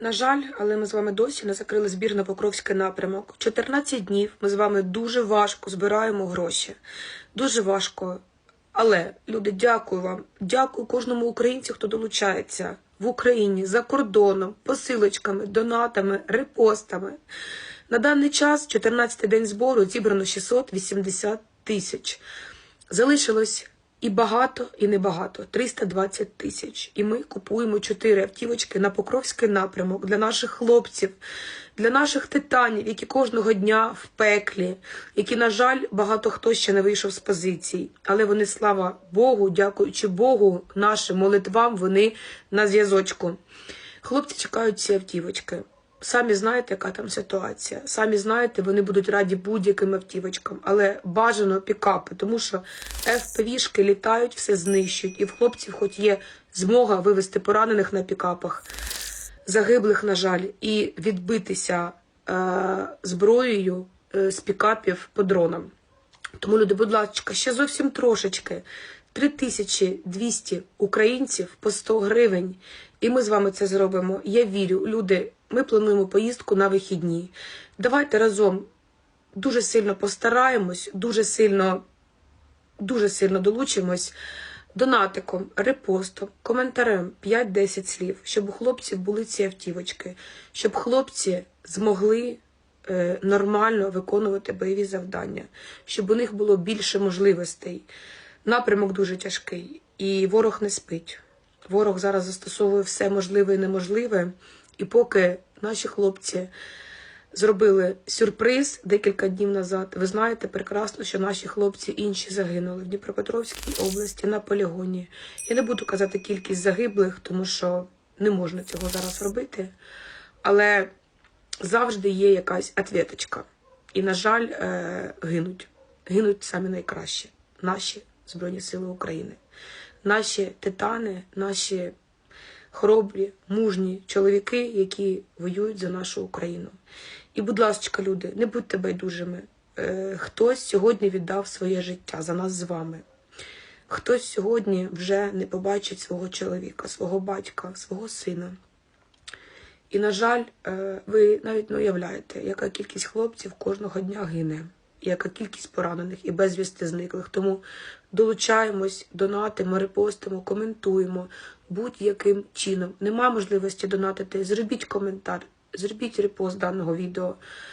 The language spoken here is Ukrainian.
На жаль, але ми з вами досі не закрили збір на Покровський напрямок. 14 днів ми з вами дуже важко збираємо гроші. Дуже важко. Але, люди, дякую вам. Дякую кожному українцю, хто долучається в Україні, за кордоном, посилочками, донатами, репостами. На даний час, 14-й день збору, зібрано 680 тисяч. Залишилось і багато, і небагато 320 тисяч. І ми купуємо 4 автівочки на Покровський напрямок для наших хлопців, для наших титанів, які кожного дня в пеклі, які, на жаль, багато хто ще не вийшов з позицій. Але вони, слава Богу, дякуючи Богу, нашим молитвам, вони на зв'язочку. Хлопці чекають ці автівочки. Самі знаєте, яка там ситуація. Самі знаєте, вони будуть раді будь-яким автівочкам, але бажано пікапи, тому що FPV-шки літають, все знищують, і в хлопців, хоч є змога вивезти поранених на пікапах, загиблих, на жаль, і відбитися е, зброєю е, з пікапів по дронам. Тому, люди, будь ласка, ще зовсім трошечки. 3200 українців по 100 гривень. І ми з вами це зробимо. Я вірю, люди, ми плануємо поїздку на вихідні. Давайте разом дуже сильно постараємось, дуже сильно, дуже сильно долучимось донатиком, репостом, коментарем 5-10 слів, щоб у хлопців були ці автівочки, щоб хлопці змогли е, нормально виконувати бойові завдання, щоб у них було більше можливостей. Напрямок дуже тяжкий, і ворог не спить. Ворог зараз застосовує все можливе і неможливе. І поки наші хлопці зробили сюрприз декілька днів назад, ви знаєте прекрасно, що наші хлопці інші загинули в Дніпропетровській області на полігоні. Я не буду казати кількість загиблих, тому що не можна цього зараз робити. Але завжди є якась ответочка. І, на жаль, е, гинуть. Гинуть самі найкращі наші Збройні Сили України. Наші титани, наші хоробрі, мужні чоловіки, які воюють за нашу Україну. І, будь ласка, люди, не будьте байдужими. Е, Хтось сьогодні віддав своє життя за нас з вами. Хтось сьогодні вже не побачить свого чоловіка, свого батька, свого сина. І, на жаль, е, ви навіть не уявляєте, яка кількість хлопців кожного дня гине, яка кількість поранених і безвісти зниклих. Тому долучаємось, донатимо, репостимо, коментуємо будь-яким чином. Нема можливості донатити. Зробіть коментар, зробіть репост даного відео.